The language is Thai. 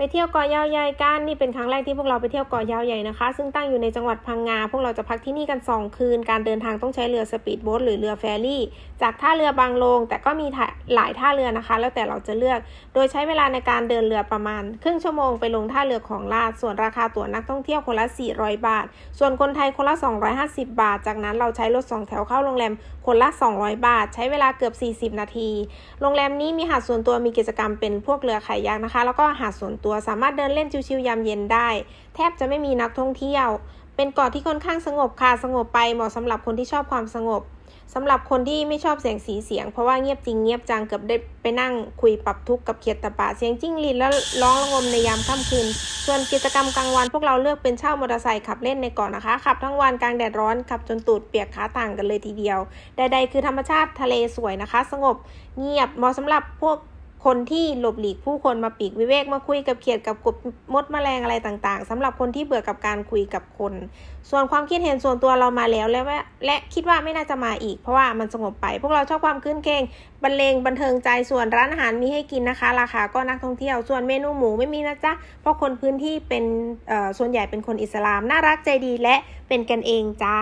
ไปเที่ยวเกาะยาวใหญ่กันนี่เป็นครั้งแรกที่พวกเราไปเที่ยวเกาะยาวใหญ่นะคะ ซึ่งตั้งอยู่ในจังหวัดพังงา พวกเราจะพักที่นี่กัน 2 คืน การเดินทางต้องใช้เรือสปีดโบ๊ทหรือเรือแฟรี่ จากท่าเรือบางโลง แต่ก็มีหลายท่าเรือนะคะ แล้วแต่เราจะเลือก โดยใช้เวลาในการเดินเรือประมาณ ครึ่งชั่วโมงไปลงท่าเรือของลาด ส่วนราคาตั๋วนักท่องเที่ยวคนละ 400 บาท ส่วนคนไทยคนละ 250 บาท จากนั้นเราใช้รถสองแถวเข้าโรงแรมคนละ 200 บาท ใช้เวลาเกือบ 40 นาที โรงแรมนี้มีหาดส่วนตัวมีกิจกรรมเป็นพวกเรือขายยักนะคะ แล้วก็หาดส่วนตัวสามารถเดินเล่นชิวๆยามเย็นได้ แทบจะไม่มีนักท่องเที่ยว เป็นเกาะที่ค่อนข้างสงบค่ะสงบไปเหมาะสำหรับคนที่ชอบความสงบสำหรับคนที่ไม่ชอบเสียงสีเสียง เพราะว่าเงียบจริงเงียบจังเกือบได้ไปนั่งคุยปรับทุกข์กับเขียดตะปาเสียงจิ้งหรีดแล้วร้องระงมในยามค่ำคืน ส่วนกิจกรรมกลางวันพวกเราเลือกเป็นเช่ามอเตอร์ไซค์ขับเล่นในเกาะนะคะขับทั้งวันกลางแดดร้อนขับจนตูดเปียกขาต่างกันเลยทีเดียวใดๆคือธรรมชาติทะเลสวยนะคะ สงบเงียบเหมาะสำหรับพวก คนที่หลบหลีกผู้คนมาปีกวิเวกมาคุยกับเขียดกับกบมดแมลงอะไรต่างๆสำหรับคนที่เบื่อกับการคุยกับคน ส่วนความคิดเห็นส่วนตัวเรามาแล้วและและคิดว่าไม่น่าจะมาอีก เพราะว่ามันสงบไป พวกเราชอบความคืนเคงบรรเลงบันเทิงใจส่วนร้านอาหารมีให้กินนะคะ ราคาก็นักท่องเที่ยวส่วนเมนูหมูไม่มีนะจ๊ะเพราะคนพื้นที่เป็นส่วนใหญ่เป็นคนอิสลาม น่ารักใจดีและเป็นกันเองจ้า